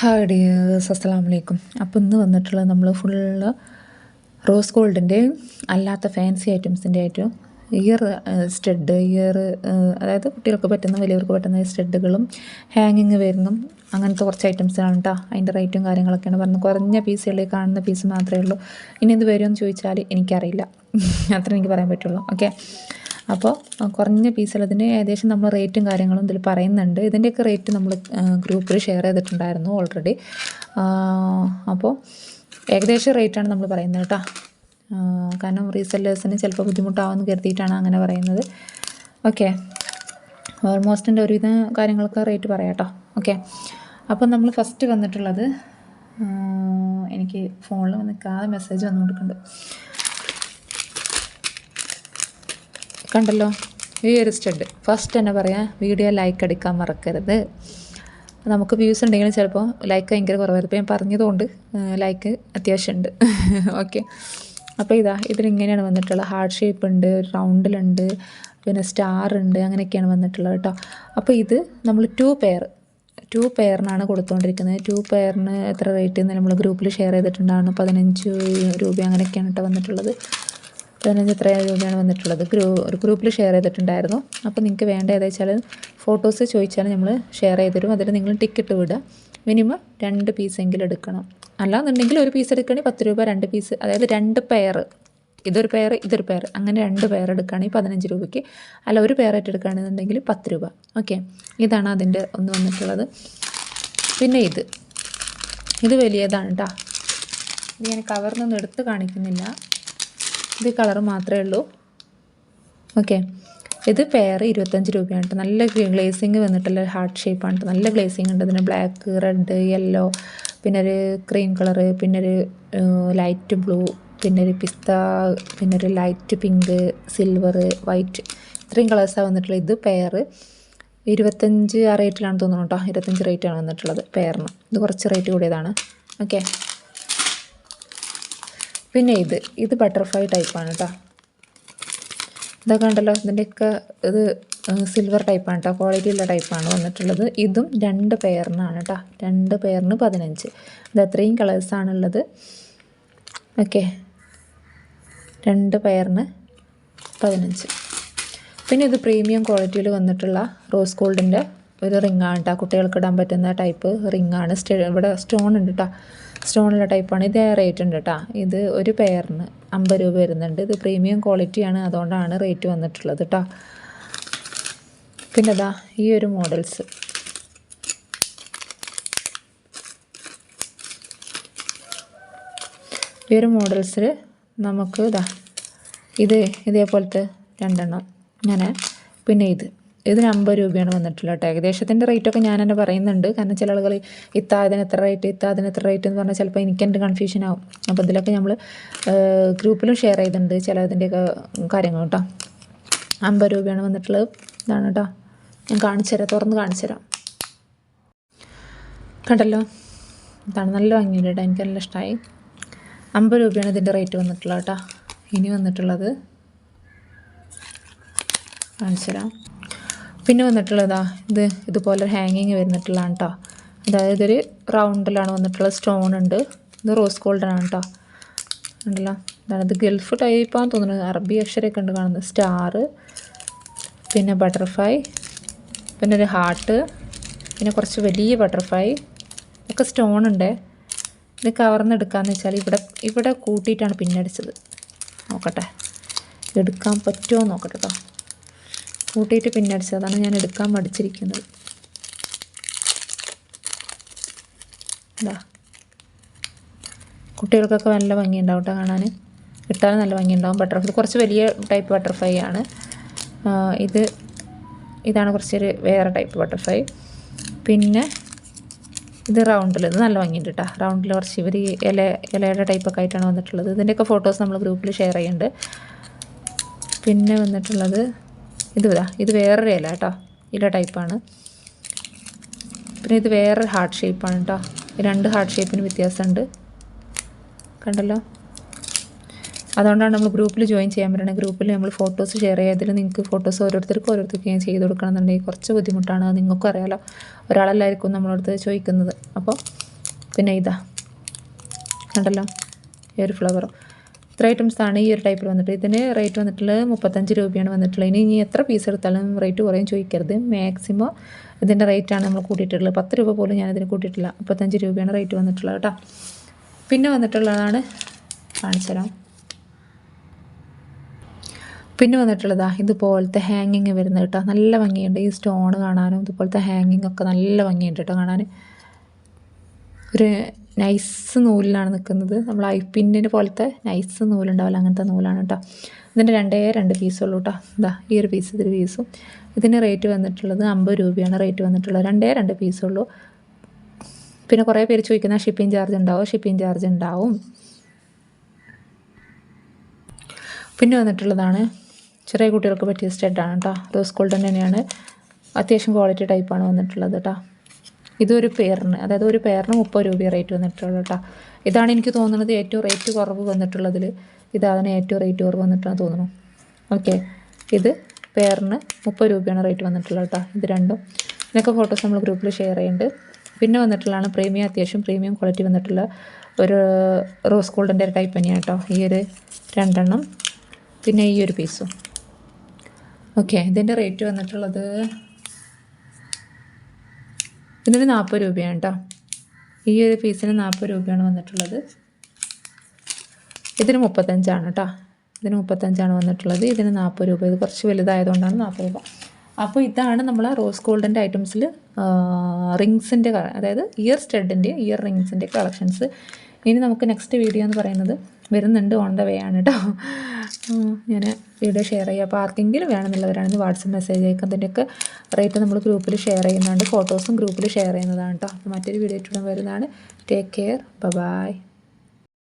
Hi dears അസ്സലാമു അലൈക്കും അപ്പോൾ ഇന്ന് വന്നിട്ടുള്ള നമ്മൾ ഫുള്ള് റോസ് ഗോൾഡിന്റെ അല്ലാത്ത ഫാൻസി ഐറ്റംസിന്റെ ആയിട്ടും ഇയർ സ്റ്റഡ് ഇയർ അതായത് കുട്ടികൾക്ക് പറ്റുന്ന വലിയവർക്ക് പറ്റുന്ന സ്റ്റഡുകളും ഹാങ്ങിങ് വരുന്നും. അങ്ങനത്തെ കുറച്ച് ഐറ്റംസാണ് കേട്ടോ അതിന്റെ റേറ്റും കാര്യങ്ങളൊക്കെയാണ് പറഞ്ഞത്. കുറഞ്ഞ പീസുകളിൽ കാണുന്ന പീസ് മാത്രമേ ഉള്ളൂ. ഇനി ഇത് വരുമെന്ന് ചോദിച്ചാൽ എനിക്കറിയില്ല. അത്ര എനിക്ക് പറയാൻ പറ്റുള്ളൂ. ഓക്കെ അപ്പോൾ കുറഞ്ഞ പീസുള്ളതിന് ഏകദേശം നമ്മൾ റേറ്റും കാര്യങ്ങളും ഇതിൽ പറയുന്നുണ്ട്. ഇതിന്റെയൊക്കെ റേറ്റ് നമ്മൾ ഗ്രൂപ്പിൽ ഷെയർ ചെയ്തിട്ടുണ്ടായിരുന്നു ഓൾറെഡി അപ്പോൾ ഏകദേശം റേറ്റാണ് നമ്മൾ പറയുന്നത് കേട്ടോ. കാരണം റീസെല്ലേഴ്സിന് ചിലപ്പോൾ ബുദ്ധിമുട്ടാവുമെന്ന് കരുതിയിട്ടാണ് അങ്ങനെ പറയുന്നത്. ഓക്കെ ഓൾമോസ്റ്റിന്റെ ഒരുവിധ കാര്യങ്ങളൊക്കെ റേറ്റ് പറയാം കേട്ടോ. ഓക്കെ അപ്പം നമ്മൾ ഫസ്റ്റ് വന്നിട്ടുള്ളത് എനിക്ക് ഫോണിൽ നിൽക്കാതെ മെസ്സേജ് വന്നു കൊടുക്കുന്നുണ്ട് കണ്ടല്ലോ? ഈ ഒരു സ്റ്റഡ്. ഫസ്റ്റ് തന്നെ പറയാം വീഡിയോ ലൈക്ക് അടിക്കാൻ മറക്കരുത്. നമുക്ക് വ്യൂസ് ഉണ്ടെങ്കിലും ചിലപ്പോൾ ലൈക്ക് ഭയങ്കര കുറവായിരുന്നു ഞാൻ പറഞ്ഞതുകൊണ്ട് ലൈക്ക് അത്യാവശ്യമുണ്ട് ഓക്കെ അപ്പോൾ ഇതാ ഇതിലിങ്ങനെയാണ് വന്നിട്ടുള്ളത്. ഹാർട്ട് ഷേപ്പ് ഉണ്ട് റൗണ്ടിലുണ്ട് പിന്നെ സ്റ്റാർ ഉണ്ട് അങ്ങനെയൊക്കെയാണ് വന്നിട്ടുള്ളത് കേട്ടോ. അപ്പോൾ ഇത് നമ്മൾ ടു പെയർ ടു പെയറിനാണ് കൊടുത്തുകൊണ്ടിരിക്കുന്നത് ടു പെയറിന് എത്ര റേറ്റ് നമ്മൾ ഗ്രൂപ്പിൽ ഷെയർ ചെയ്തിട്ടുണ്ടായിരുന്നു. പതിനഞ്ച് രൂപ അങ്ങനെയൊക്കെയാണ് കേട്ടോ വന്നിട്ടുള്ളത്. പതിനഞ്ച് എത്ര രൂപയാണ് വന്നിട്ടുള്ളത്. ഗ്രൂ ഒരു ഗ്രൂപ്പിൽ ഷെയർ ചെയ്തിട്ടുണ്ടായിരുന്നു. അപ്പോൾ നിങ്ങൾക്ക് വേണ്ട ഏതാ വെച്ചാൽ ഫോട്ടോസ് ചോദിച്ചാൽ നമ്മൾ ഷെയർ ചെയ്ത് തരും. അതിൽ നിങ്ങൾ ടിക്കറ്റ് വിടുക. മിനിമം രണ്ട് പീസെങ്കിലും എടുക്കണം. അല്ലാന്നുണ്ടെങ്കിൽ ഒരു പീസ് എടുക്കുകയാണെങ്കിൽ പത്ത് രൂപ രണ്ട് പീസ് അതായത് രണ്ട് പെയർ ഇതൊരു പെയർ ഇതൊരു പെയർ അങ്ങനെ രണ്ട് പെയർ എടുക്കുകയാണെങ്കിൽ പതിനഞ്ച് രൂപയ്ക്ക്. അല്ല ഒരു പെയറായിട്ട് എടുക്കുകയാണെന്നുണ്ടെങ്കിൽ പത്ത് രൂപ. ഓക്കെ? ഇതാണ് അതിന്റെ ഒന്ന് വന്നിട്ടുള്ളത്. പിന്നെ ഇത്. ഇത് വലിയതാണ് കേട്ടോ ഇത് ഞാൻ കവറിൽ നിന്ന് എടുത്ത് കാണിക്കുന്നില്ല. ഇത് കളർ മാത്രമേ ഉള്ളൂ. ഓക്കെ. ഇത് പെയർ ഇരുപത്തഞ്ച് രൂപയാണ് നല്ല ഗ്ലേസിങ് വന്നിട്ടുള്ള ഹാർട്ട് ഷേപ്പാണ് നല്ല ഗ്ലേസിങ് ഉണ്ട്. ഇതിന് ബ്ലാക്ക് റെഡ് യെല്ലോ പിന്നെ ഒരു ക്രീം കളറ് പിന്നെ ഒരു ലൈറ്റ് ബ്ലൂ പിന്നെ ഒരു പിസ്ത പിന്നെ ഒരു ലൈറ്റ് പിങ്ക് സിൽവർ വൈറ്റ് ഇത്രയും കളേഴ്സാണ് വന്നിട്ടുള്ളത്. ഇത് പെയർ ഇരുപത്തഞ്ച് ആ റേറ്റിലാണ് തോന്നുന്നു കേട്ടോ ഇരുപത്തഞ്ച് റേറ്റാണ് വന്നിട്ടുള്ളത് പെയറിന് ഇത് കുറച്ച് റേറ്റ് കൂടിയതാണ്. ഓക്കെ. പിന്നെ ഇത് ഇത് ബട്ടർഫ്ലൈ ടൈപ്പാണ് കേട്ടോ ഇതൊക്കെ ഉണ്ടല്ലോ ഇതിന്റെയൊക്കെ ഇത് സിൽവർ ടൈപ്പാണ് കേട്ടോ ക്വാളിറ്റി ഉള്ള ടൈപ്പാണ് വന്നിട്ടുള്ളത്. ഇതും രണ്ട് പെയറിനാണ് കേട്ടോ രണ്ട് പെയറിന് പതിനഞ്ച്. ഇത് അത്രയും കളേഴ്സാണുള്ളത് ഓക്കെ രണ്ട് പെയറിന് പതിനഞ്ച്. പിന്നെ ഇത് പ്രീമിയം ക്വാളിറ്റിയിൽ വന്നിട്ടുള്ള റോസ് ഗോൾഡിന്റെ ഒരു റിങ്ങാണ് കേട്ടോ കുട്ടികൾക്ക് ഇടാൻ പറ്റുന്ന ടൈപ്പ് റിങ്ങാണ് സ്റ്റേ ഇവിടെ സ്റ്റോൺ ഉണ്ട് കേട്ടോ സ്റ്റോണുള്ള ടൈപ്പാണ്. ഇത് റേറ്റ് ഉണ്ട് കേട്ടോ ഇത് ഒരു പെയറിന് അമ്പത് രൂപ വരുന്നുണ്ട്. ഇത് പ്രീമിയം ക്വാളിറ്റിയാണ് അതുകൊണ്ടാണ് റേറ്റ് വന്നിട്ടുള്ളത് കേട്ടോ പിന്നെ ഇതാ ഈ ഒരു മോഡൽസ് ഈ ഒരു മോഡൽസിൽ നമുക്ക് ഇതാ ഇത് ഇതേപോലത്തെ രണ്ടെണ്ണം. ഇങ്ങനെ. പിന്നെ ഇത്. ഇതിന് അമ്പത് രൂപയാണ് വന്നിട്ടുള്ളത് കേട്ടോ. ഏകദേശത്തിന്റെ റേറ്റൊക്കെ ഞാൻ തന്നെ പറയുന്നുണ്ട്. കാരണം ചില ആളുകൾ ഇത്ത അതിന് എത്ര റേറ്റ് ഇത്ത അതിന് എത്ര റേറ്റ് എന്ന് പറഞ്ഞാൽ ചിലപ്പോൾ എനിക്ക് എന്റെ കൺഫ്യൂഷൻ ആവും. അപ്പോൾ ഇതിലൊക്കെ നമ്മൾ ഗ്രൂപ്പിലും ഷെയർ ചെയ്തിട്ടുണ്ട് ചില ഇതിന്റെയൊക്കെ കാര്യങ്ങൾ കേട്ടോ. അമ്പത് രൂപയാണ് വന്നിട്ടുള്ളത്. ഇതാണ് കേട്ടോ. ഞാൻ കാണിച്ചു തരാം. തുറന്ന് കാണിച്ചു തരാം. കണ്ടല്ലോ? ഇതാണ് നല്ല ഭംഗിയുണ്ട് കേട്ടോ. എനിക്ക് നല്ല ഇഷ്ടമായി അമ്പത് രൂപയാണ് ഇതിന്റെ റേറ്റ് വന്നിട്ടുള്ളത് കേട്ടോ. ഇനി വന്നിട്ടുള്ളത് കാണിച്ചു തരാം. പിന്നെ വന്നിട്ടുള്ളതാ ഇത് ഇതുപോലെ ഹാങ്ങിങ് വരുന്നിട്ടുള്ളതാണ് കേട്ടോ അതായത് ഇതൊരു റൗണ്ടിലാണ് വന്നിട്ടുള്ള സ്റ്റോൺ ഉണ്ട്. ഇത് റോസ് ഗോൾഡനാണ് കേട്ടോ ഉണ്ടല്ലോ ഇത് ഗൾഫ് ടൈപ്പാന്ന് തോന്നുന്നത് അറബി അക്ഷരമൊക്കെ ഉണ്ട് കാണുന്നത്. സ്റ്റാർ പിന്നെ ബട്ടർഫ്ലൈ പിന്നെ ഒരു ഹാർട്ട് പിന്നെ കുറച്ച് വലിയ ബട്ടർഫ്ലൈ ഒക്കെ സ്റ്റോൺ ഉണ്ട്. ഇത് എടുക്കാന്ന് വെച്ചാൽ ഇവിടെ ഇവിടെ കൂട്ടിയിട്ടാണ് പിന്നടിച്ചത് നോക്കട്ടെ. എടുക്കാൻ പറ്റുമോ നോക്കട്ടെ കേട്ടോ കൂട്ടിയിട്ട് പിന്നടിച്ചത് അതാണ് ഞാൻ എടുക്കാൻ മടിച്ചിരിക്കുന്നത്. കുട്ടികൾക്കൊക്കെ നല്ല ഭംഗിയുണ്ടാവും കേട്ടോ കാണാൻ. ഇട്ടാലും നല്ല ഭംഗിയുണ്ടാവും. ബട്ടർഫ്ലൈ കുറച്ച് വലിയ ടൈപ്പ് ബട്ടർഫ്ലൈ ആണ്. ഇത് ഇതാണ് കുറച്ചൊരു വേറെ ടൈപ്പ് ബട്ടർഫ്ലൈ. പിന്നെ ഇത് റൗണ്ടിൽ ഇത് നല്ല ഭംഗിയുണ്ട് കേട്ടോ. റൗണ്ടിൽ കുറച്ച് ഇവർ ഇല ഇലയുടെ ടൈപ്പൊക്കെ ആയിട്ടാണ് വന്നിട്ടുള്ളത്. ഇതിന്റെയൊക്കെ ഫോട്ടോസ് നമ്മൾ ഗ്രൂപ്പിൽ ഷെയർ ചെയ്യുന്നുണ്ട്. പിന്നെ വന്നിട്ടുള്ളത് ഇത് ഇതാ ഇത് വേറൊരു ഇല കേട്ടോ. ഇല ടൈപ്പാണ്. പിന്നെ ഇത് വേറൊരു ഹാർട്ട് ഷേപ്പാണ് കേട്ടോ. രണ്ട് ഹാർട്ട് ഷേപ്പിന് വ്യത്യാസമുണ്ട്. കണ്ടല്ലോ? അതുകൊണ്ടാണ് നമ്മൾ ഗ്രൂപ്പിൽ ജോയിൻ ചെയ്യാൻ പറ്റുന്നത് ഗ്രൂപ്പിൽ നമ്മൾ ഫോട്ടോസ് ഷെയർ ചെയ്തതിൽ നിങ്ങൾക്ക് ഫോട്ടോസ് ഓരോരുത്തർക്കും ഓരോരുത്തർക്ക് ഞാൻ ചെയ്ത് കൊടുക്കണം എന്നുണ്ടെങ്കിൽ കുറച്ച് ബുദ്ധിമുട്ടാണ്. നിങ്ങൾക്കും അറിയാലോ. ഒരാളല്ലായിരിക്കും നമ്മളടുത്ത് ചോദിക്കുന്നത്. അപ്പോൾ പിന്നെ ഇതാ. കണ്ടല്ലോ? ഈ ഒരു ഫ്ലവറും ഇത്ര ഐറ്റംസ് ആണ് ഈ ഒരു ടൈപ്പിൽ വന്നിട്ട്. ഇതിന് റേറ്റ് വന്നിട്ടുള്ളത് മുപ്പത്തഞ്ച് രൂപയാണ് വന്നിട്ടുള്ളത്. ഇനി ഇനി എത്ര പീസ് എടുത്താലും റേറ്റ് കുറയും ചോദിക്കരുത്. മാക്സിമം ഇതിന്റെ റേറ്റാണ് നമ്മൾ കൂട്ടിയിട്ടുള്ളത്. പത്ത് രൂപ പോലും ഞാനതിന് കൂട്ടിയിട്ടില്ല. മുപ്പത്തഞ്ച് രൂപയാണ് റേറ്റ് വന്നിട്ടുള്ളത് കേട്ടോ. പിന്നെ വന്നിട്ടുള്ളതാണ് കാണിച്ചു തരാം പിന്നെ വന്നിട്ടുള്ളതാ ഇതുപോലത്തെ ഹാങ്ങിങ് വരുന്നത് കേട്ടോ. നല്ല ഭംഗിയുണ്ട്. ഈ സ്റ്റോൺ കാണാനും ഇതുപോലത്തെ ഹാങ്ങിങ് ഒക്കെ നല്ല ഭംഗിയുണ്ട് കേട്ടോ കാണാൻ. ഒരു നൈസ് നൂലിലാണ് നിൽക്കുന്നത്. നമ്മൾ ഐ പിന്നിന് പോലത്തെ നൈസ് നൂലുണ്ടാവില്ല. അങ്ങനത്തെ നൂലാണ് കേട്ടോ. ഇതിന്റെ രണ്ടേ രണ്ട് പീസുള്ളൂ കേട്ടോ. ഇതാ ഈ ഒരു പീസ് ഇതൊരു പീസും ഇതിന് റേറ്റ് വന്നിട്ടുള്ളത് അമ്പത് രൂപയാണ് റേറ്റ് വന്നിട്ടുള്ളത്. രണ്ടേ രണ്ട് പീസുള്ളൂ പിന്നെ കുറേ പേര് ചോദിക്കുന്ന ഷിപ്പിംഗ് ചാർജ് ഉണ്ടാവും? ഷിപ്പിംഗ് ചാർജ് ഉണ്ടാവും. പിന്നെ വന്നിട്ടുള്ളതാണ് ചെറിയ കുട്ടികൾക്ക് പറ്റിയ സ്റ്റെഡാണ് കേട്ടോ. റോസ് ഗോൾഡൻ തന്നെയാണ്. അത്യാവശ്യം ക്വാളിറ്റി ടൈപ്പാണ് വന്നിട്ടുള്ളത് കേട്ടോ. ഇതൊരു പെയറിന് അതായത് ഒരു പെയറിന് മുപ്പത് രൂപ റേറ്റ് വന്നിട്ടുള്ളൂ കേട്ടോ ഇതാണ് എനിക്ക് തോന്നുന്നത് ഏറ്റവും റേറ്റ് കുറവ് വന്നിട്ടുള്ളതിൽ ഇതാണ് ഏറ്റവും റേറ്റ് കുറവ് വന്നിട്ടാണ് തോന്നുന്നു. ഓക്കെ ഇത് പെയറിന് മുപ്പത് രൂപയാണ് റേറ്റ് വന്നിട്ടുള്ളത് കേട്ടോ ഇത് രണ്ടും. ഇതിനൊക്കെ ഫോട്ടോസ് നമ്മൾ ഗ്രൂപ്പിൽ ഷെയർ ചെയ്യുന്നുണ്ട് പിന്നെ വന്നിട്ടുള്ളതാണ് പ്രീമിയം അത്യാവശ്യം പ്രീമിയം ക്വാളിറ്റി വന്നിട്ടുള്ള ഒരു റോസ് ഗോൾഡിന്റെ ഒരു ടൈപ്പ് തന്നെയാണ് കേട്ടോ ഈ ഒരു രണ്ടെണ്ണം. പിന്നെ ഈ ഒരു പീസും ഓക്കെ ഇതിന്റെ റേറ്റ് വന്നിട്ടുള്ളത് ഇതിന് നാൽപ്പത് രൂപയാണ് കേട്ടോ ഈ ഒരു പീസിന് നാൽപ്പത് രൂപയാണ് വന്നിട്ടുള്ളത്. ഇതിന് മുപ്പത്തഞ്ചാണ് കേട്ടോ ഇതിന് മുപ്പത്തഞ്ചാണ് വന്നിട്ടുള്ളത്. ഇതിന് നാൽപ്പത് രൂപ. ഇത് കുറച്ച് വലുതായതുകൊണ്ടാണ് നാൽപ്പത് രൂപ. അപ്പോൾ ഇതാണ് നമ്മൾ റോസ് ഗോൾഡിന്റെ ഐറ്റംസിൽ റിങ്സിന്റെ അതായത് ഇയർ സ്റ്റഡിന്റെ ഇയർ റിങ്സിന്റെ കളക്ഷൻസ്. ഇനി നമുക്ക് നെക്സ്റ്റ് വീഡിയോ എന്ന് പറയുന്നത് വരുന്നുണ്ട് ഓൺ ദ വേ ആണ് കേട്ടോ ഞാൻ വീഡിയോ ഷെയർ ചെയ്യുക അപ്പോൾ ആർക്കെങ്കിലും വേണമെന്നുള്ളവരാണെങ്കിൽ വാട്സപ്പ് മെസ്സേജ് അയക്കാം. അതിന്റെയൊക്കെ റേറ്റ് നമ്മൾ ഗ്രൂപ്പിൽ ഷെയർ ചെയ്യുന്നുണ്ട്. ഫോട്ടോസും ഗ്രൂപ്പിൽ ഷെയർ ചെയ്യുന്നതാണ് കേട്ടോ മറ്റൊരു വീഡിയോ ഇട്ടുடன் വരുന്നതാണ്. Take care bye